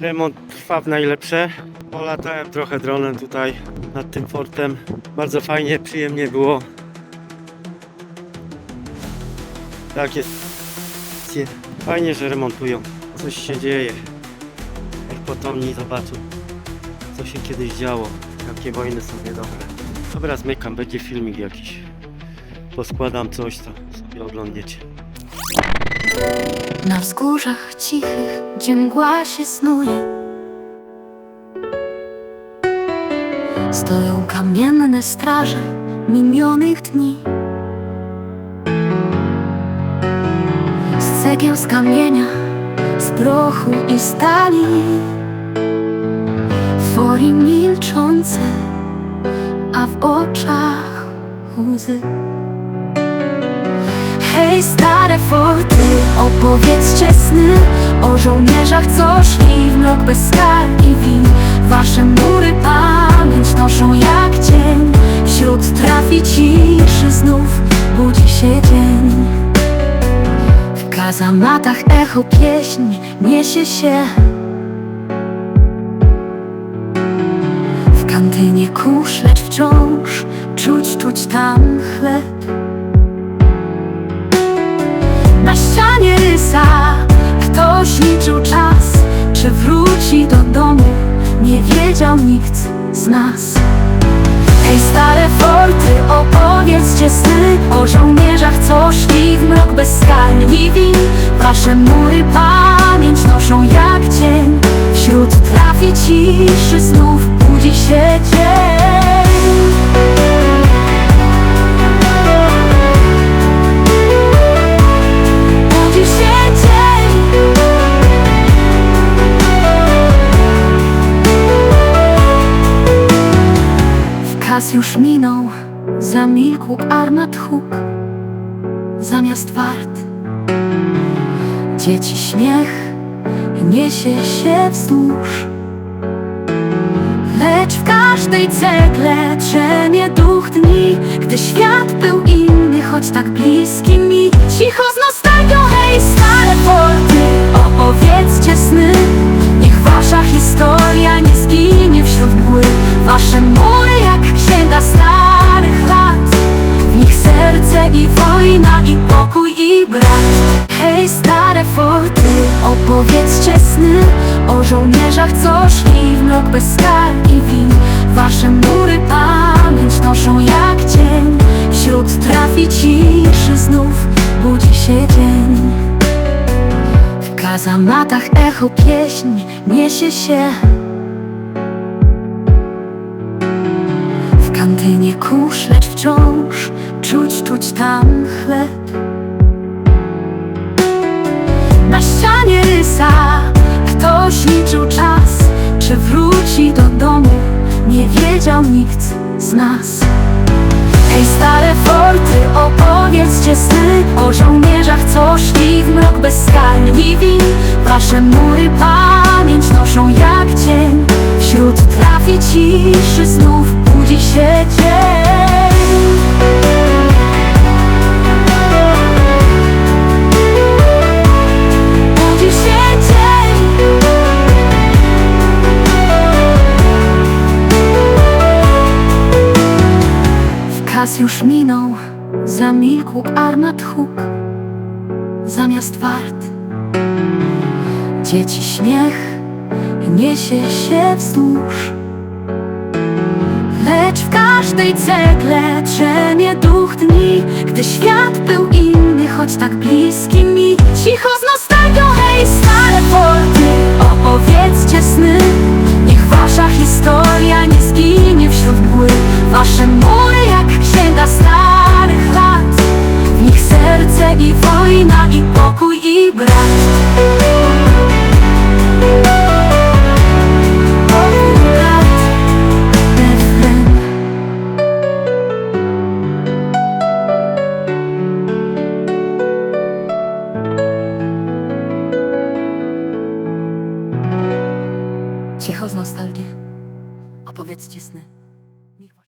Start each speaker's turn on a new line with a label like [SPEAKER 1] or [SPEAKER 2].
[SPEAKER 1] Remont trwa w najlepsze. Polatałem trochę dronem tutaj nad tym fortem. Bardzo fajnie, przyjemnie było. Tak jest. Fajnie, że remontują. Coś się dzieje. Jak potomni zobaczą, co się kiedyś działo. Jakie wojny są niedobre. Dobra, zmykam, będzie filmik jakiś. Poskładam coś, co sobie oglądacie.
[SPEAKER 2] Na wzgórzach cichych, gdzie się snuje. Stoją kamienne straże minionych dni. Z cegieł, z kamienia, z prochu i stali. Fori milczące, a w oczach łzy Hej, stare forty, opowiedzcie sny O żołnierzach, co szli w mrok bez skar i win. Wasze mury pamięć noszą jak cień Wśród trafi ciszy znów budzi się dzień. W kazamatach echo pieśń niesie się. W kantynie kurz, lecz wciąż czuć, czuć tam Czy wróci do domu Nie wiedział nikt z nas. Ej stare forty Opowiedzcie sny O żołnierzach co szli w mrok bezskalni win. Wasze mury pamięć noszą jak cień Wśród trafi ciszy znów już minął Zamilkł armat huk Zamiast wart. Dzieci śmiech Niesie się wzdłuż. Lecz w każdej cegle drzemie duch dni Gdy świat był inny, choć tak bliski mi. Cicho z nostalgią, hej stare forty Opowiedzcie sny. Niech wasza historia nie zginie stare forty Opowiedzcie sny O żołnierzach co szli w mrok bez skar i win. Wasze mury pamięć noszą jak cień. Wśród trafi ciszy znów budzi się dzień. W kazamatach echo pieśń niesie się. W kantynie kurz, lecz wciąż czuć, czuć tam chleb ścianie rysa. Ktoś liczył czas Czy wróci do domu. Nie wiedział nikt z nas. Hej stare forty Opowiedzcie sny O żołnierzach co szli w mrok bezskalni win Wkaz już minął. Zamilkł armat huk Zamiast wart. Dzieci śmiech Niesie się wzdłuż. Lecz w każdej cegle drzemie duch dni Gdy świat był inny, choć tak bliski mi. Cicho z nostalgią, hej stare forty Opowiedzcie sny. Niech wasza historia nie zginie wśród mgły. Wasze mury Wygląda starych lat W nich serce i wojna I pokój i brak Cicho z nostalgii. Opowiedz sny.